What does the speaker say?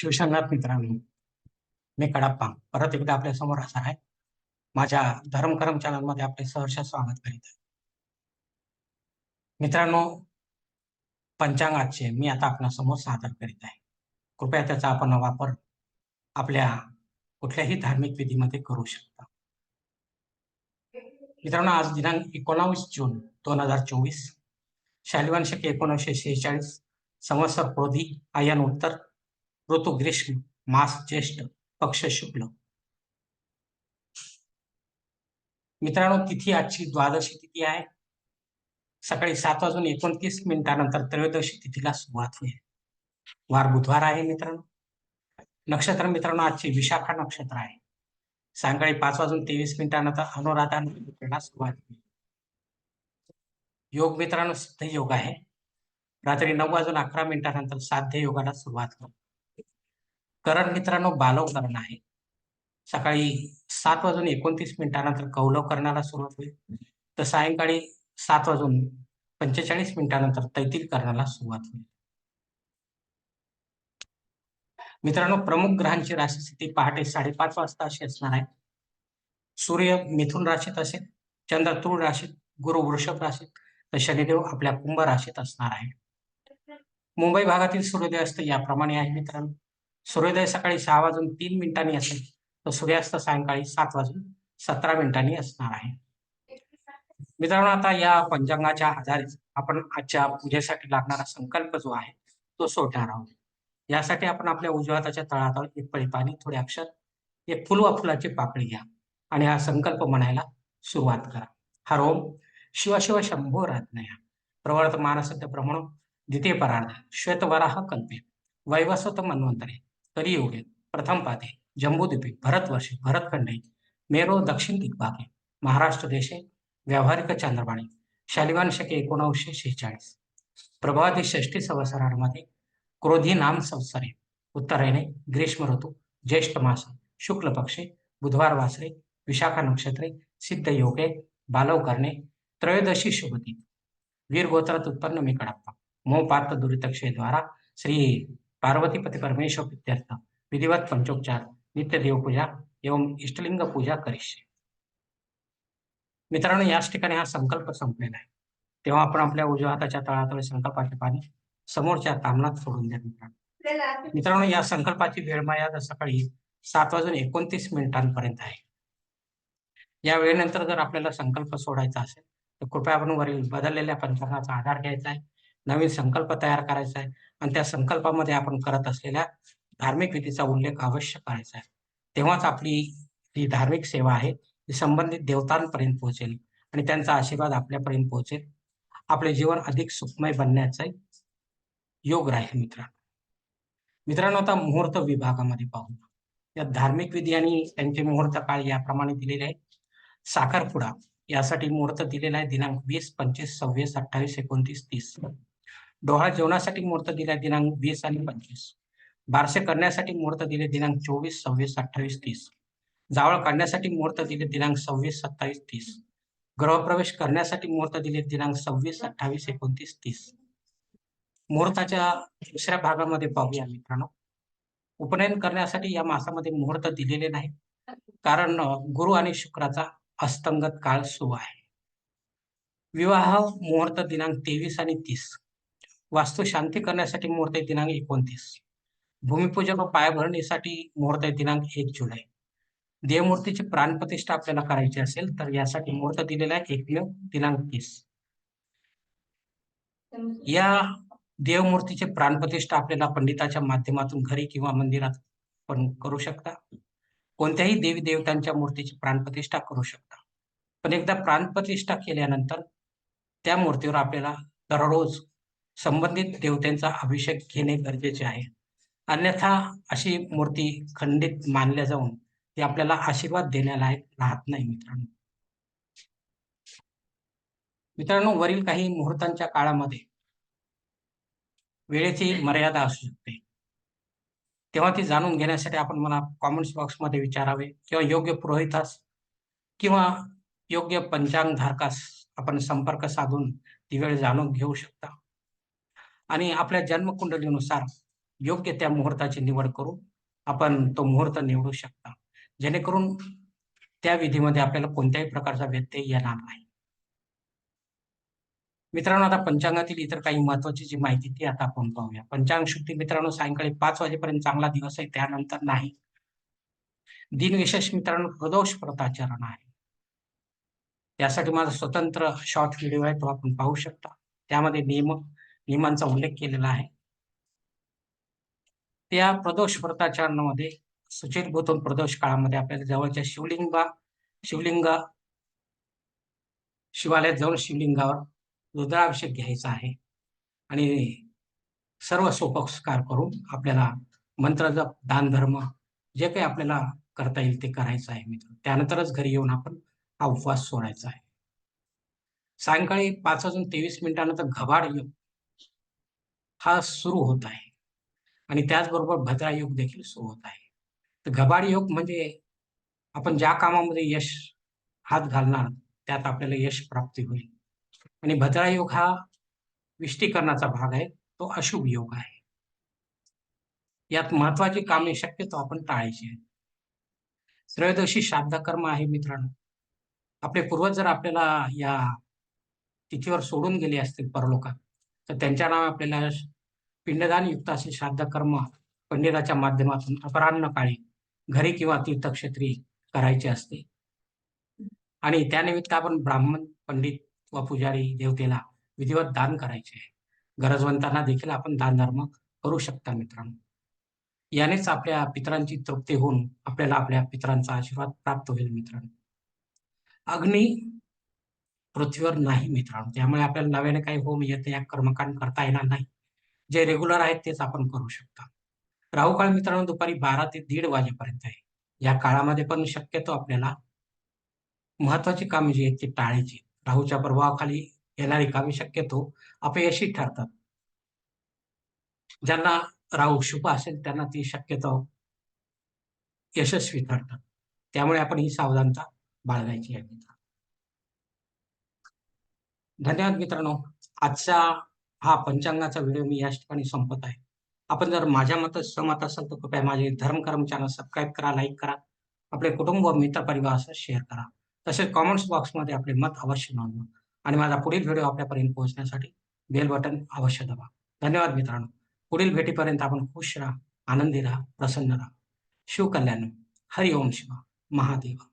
शिवशंगनाथ मित्रांनो मी कडाप्पा. परत एकदा आपल्यासमोर असणार आहे. माझ्या धर्मकर्म चॅनलमध्ये आपले सहर्ष स्वागत करीत आहे. मित्रांनो पंचांगाचे मी आता आपल्यासमोर सादर करीत आहे. कृपया त्याचा आपण वापर आपल्या कुठल्याही धार्मिक विधीमध्ये करू शकता. मित्रांनो आज दिनांक एकोणावीस जून दोन हजार चोवीस. शालिवान शके एकोणीसशे शेहेचाळीस. संवत्सर क्रोधी आयन उत्तर. ऋतू ग्रीष्म मास ज्येष्ठ पक्ष शुक्ल. मित्रांनो तिथी आजची द्वादशी तिथी आहे. सकाळी सात वाजून एकोणतीस मिनिटानंतर त्रयोदशी तिथीला सुरुवात होईल. वार बुधवार आहे मित्रांनो. नक्षत्र मित्रांनो आजची विशाखा नक्षत्र आहे. सायंकाळी पाच वाजून तेवीस मिनिटानंतर अनुराधा नक्षत्राला सुरुवात होईल. योग मित्रांनो सिद्ध योग आहे. रात्री नऊ वाजून अकरा मिनिटानंतर साध्य योगाला सुरुवात करू. करण मित्रांनो बालव करण आहे. सकाळी सात वाजून एकोणतीस मिनिटानंतर कौलव करण्याला सुरुवात होईल. तर सायंकाळी सात वाजून पंचेचाळीस मिनिटानंतर तैतील करण्याला सुरुवात होईल. मित्रांनो प्रमुख ग्रहांची राशी स्थिती पहाटे साडेपाच वाजता अशी असणार आहे. सूर्य मिथुन राशीत असेल चंद्र तुळ राशीत गुरु वृषभ राशीत तर शनिदेव आपल्या कुंभ राशीत असणार आहे. मुंबई भागातील सूर्योदय असतं याप्रमाणे आहे मित्रांनो. सूर्योदय सकाळी सहा वाजून तीन मिनिटांनी असेल तर सूर्यास्त सायंकाळी सात वाजून सतरा मिनिटांनी असणार आहे. मित्रांनो आता या पंचांगाच्या आधारे आपण आजच्या पूजेसाठी लागणारा संकल्प जो आहे तो सोडणार आहोत. यासाठी आपण आपल्या उजव्या हाताच्या तळातळ एक पळी पाणी थोडे अक्षर एक फुल व फुलाची पाकळी घ्या आणि हा संकल्प म्हणायला सुरुवात करा. हर ओम शिवशिव शंभो राज्ञया प्रवर्त मानसत्य ब्रह्मण द्वितीय परार्ध श्वेतवराह कल्पे. वैवस्वत मन्वंतरे. कलियुगे प्रथम पादे जम्बूद्वीपे भरतवर्षे भरतखंडे मेरो दक्षिण दिग्भागे महाराष्ट्र देशे व्यावहारिक चांद्रबाणी शालिवान शके एकोणावीसशे शेहेचाळीस प्रभावती षष्टी संवत्सरामध्ये क्रोधी नाम संवत्सरे उत्तरेने ग्रीष्म ऋतू ज्येष्ठ मास शुक्ल पक्षे बुधवार वासरे विशाखा नक्षत्रे सिद्ध योगे बालव करणे त्रयोदशी शुभती वीर गोत्रात उत्पन्न मी कडाप्पा मोपात्र दुरितक्षे दुरितक्षेद्वारा श्री पार्वतीपति परमेश्वर प्रत्यर्थ विधिवत पंचोपचार नित्य देवपूजा एवं इष्टलिंग पूजा करिष्य मित्रांनो याच ठिकाणी हा संकल्प संपलेला आहे. तेव्हा आपण आपल्या उजव्या हाताच्या तळातळ संकल्पाचे पाणी समोरच्या तामणात सोडून द्या मित्रांनो. मित्रांनो या संकल्पाची वेळ मर्यादा सकाळी सात वाजून एकोणतीस मिनिटांपर्यंत आहे. या वेळेनंतर जर आपल्याला संकल्प सोडायचा असेल तर कृपया आपण वरील बदललेल्या पंचांगाचा आधार घ्यायचा आहे. नवीन संकल्प तयार करायचा आहे. आणि त्या संकल्पामध्ये आपण करत असलेल्या धार्मिक विधीचा उल्लेख अवश्य करायचा आहे. तेव्हाच आपली जी धार्मिक सेवा आहे ती संबंधित देवतांपर्यंत पोहोचेल आणि त्यांचा आशीर्वाद आपल्यापर्यंत पोहोचेल. आपले जीवन अधिक सुखमय बनण्याचा योग राहील मित्रांनो. मित्रांनो आता मुहूर्त विभागामध्ये पाहू. या धार्मिक विधी आणि त्यांचे मुहूर्त काळ याप्रमाणे दिलेले आहे साखरपुडा यासाठी मुहूर्त दिलेला आहे दिनांक वीस पंचवीस सव्वीस अठ्ठावीस एकोणतीस तीस. डोहाळ जेवणासाठी मुहूर्त दिला दिनांक वीस आणि पंचवीस. बारसे करण्यासाठी मुहूर्त दिले दिनांक चोवीस सव्वीस अठ्ठावीस तीस. जावळ काढण्यासाठी मुहूर्त दिले दिनांक सव्वीस सत्तावीस तीस. गृहप्रवेश करण्यासाठी मुहूर्त दिले दिनांक सव्वीस अठ्ठावीस एकोणतीस तीस. मुहूर्ताच्या दुसऱ्या भागामध्ये पाहूया मित्रांनो. उपनयन करण्यासाठी या मासामध्ये मुहूर्त दिलेले नाही. कारण गुरु आणि शुक्राचा अस्तंगत काळ सुरू आहे. विवाह मुहूर्त दिनांक तेवीस आणि तीस. वास्तू शांती करण्यासाठी मुहूर्त दिनांक एकोणतीस. भूमिपूजन व पायाभरणीसाठी मुहूर्त दिनांक एक जुलै. देवमूर्तीची प्राणप्रतिष्ठा आपल्याला करायची असेल तर यासाठी मुहूर्त दिलेला आहे एकमेव दिनांक तीस. या देवमूर्तीचे प्राणप्रतिष्ठा आपल्याला पंडिताच्या माध्यमातून घरी किंवा मंदिरात पण करू शकता. कोणत्याही देवी देवतांच्या मूर्तीची प्राणप्रतिष्ठा करू शकता. पण एकदा प्राणप्रतिष्ठा केल्यानंतर त्या मूर्तीवर आपल्याला दररोज संबंधित देवतांचा अभिषेक घेणे गरजेचे आहे. अन्यथा अशी मूर्ती खंडित मानल्या जाऊन ती आपल्याला आशीर्वाद देण्याला राहत नाही मित्रांनो. मित्रांनो वरील काही मुहूर्तांच्या काळामध्ये वेळेची मर्यादा असू शकते. तेव्हा ती जाणून घेण्यासाठी आपण मला कॉमेंट्स बॉक्समध्ये विचारावे किंवा योग्य पुरोहितास किंवा योग्य पंचांग धारकास आपण संपर्क साधून ती वेळ जाणून घेऊ शकता. आणि आपल्या जन्मकुंडलीनुसार योग्य त्या मुहूर्ताची निवड करून आपण तो मुहूर्त निवडू शकता. जेणेकरून त्या विधीमध्ये आपल्याला कोणत्याही प्रकारचा व्यत्यय येणार नाही. मित्रांनो आता पंचांगातील इतर काही महत्वाची जी माहिती ती आता आपण पाहूया. पंचांग शुद्धी मित्रांनो सायंकाळी पाच वाजेपर्यंत चांगला दिवस आहे त्यानंतर नाही. दिनविशेष मित्रांनो प्रदोष व्रताचरण आहे. त्यासाठी माझा स्वतंत्र शॉर्ट व्हिडिओ आहे तो आपण पाहू शकता. त्यामध्ये नियम नियमांचा उल्लेख केलेला आहे. त्या प्रदोष व्रताचरणामध्ये सुचिरभूत प्रदोष काळामध्ये आपल्याला जवळच्या शिवलिंगा शिवलिंग शिवालयात जाऊन शिवलिंगावर रुद्राभिषेक घ्यायचा आहे. आणि सर्व सोपस्कार करून आपल्याला मंत्र जप दान धर्म जे काही आपल्याला करता येईल ते करायचं आहे मित्र. त्यानंतरच घरी येऊन आपण हा उपवास सोडायचा आहे. सायंकाळी पाच वाजून तेवीस मिनिटानंतर घबाड हा सुरू होत आहे. आणि त्याचबरोबर भद्रा योग देखील सुरू होत आहे. तर घबाड योग म्हणजे आपण ज्या कामामध्ये यश हात घालणार त्यात आपल्याला यश प्राप्ती होईल. आणि भद्रा योग हा विष्टीकरणाचा भाग आहे तो अशुभ योग आहे. यात महत्वाची कामे शक्यतो आपण टाळायची आहेत. त्रयोदशी श्राद्ध कर्म आहे मित्रांनो. आपले पूर्वज जर आपल्याला या तिथीवर सोडून गेले असतील परलोकात तर त्यांच्या नावे आपल्याला पिंडदान युक्त असे श्राद्ध कर्म पंडिताच्या माध्यमातून अपराह्न काळी घरी किंवा तीर्थक्षेत्री करायचे असते. आणि त्यानिमित्त आपण ब्राह्मण पंडित व पुजारी देवतेला विधिवत दान करायचे आहे. गरजवंतांना देखील आपण दान धर्म करू शकता मित्रांनो. यानेच आपल्या पितरांची तृप्ती होऊन आपल्याला आपल्या पितरांचा आशीर्वाद प्राप्त होईल मित्रांनो. अग्नी पृथ्वीवर नाही मित्रांनो. त्यामुळे आपल्याला नव्याने काही होम येत या कर्मकांड करता येणार नाही. जे रेग्युलर आहेत तेच आपण करू शकता. राहू काळ मित्रांनो दुपारी बारा ते दीड वाजेपर्यंत आहे. या काळामध्ये पण शक्यतो आपल्याला महत्वाची कामे जी आहेत ती टाळायची राहूच्या प्रभावाखाली येणारी कामे शक्यतो अपयशी ठरतात. ज्यांना राहू शुभ असेल त्यांना ती शक्यतो यशस्वी ठरतात. त्यामुळे आपण ही सावधानता बाळगायची आहे मित्रांनो. धन्यवाद मित्रांनो. आजचा हा पंचांगाचा व्हिडिओ मी या ठिकाणी संपत आहे. आपण जर माझ्या मत सहमत असाल तर कृपया माझे धर्मकर्म चॅनल सबस्क्राईब करा लाईक करा. आपले कुटुंब व मित्र शेअर करा. तसेच कॉमेंट्स बॉक्समध्ये आपले मत अवश्य नोंदवा. आणि माझा पुढील व्हिडिओ आपल्यापर्यंत पोहोचण्यासाठी बेल बटन अवश्य दाबा. धन्यवाद मित्रांनो. पुढील भेटीपर्यंत आपण खुश राहा आनंदी राहा प्रसन्न राहा. शिवकल्याण. हरिओम शिवा महादेवा.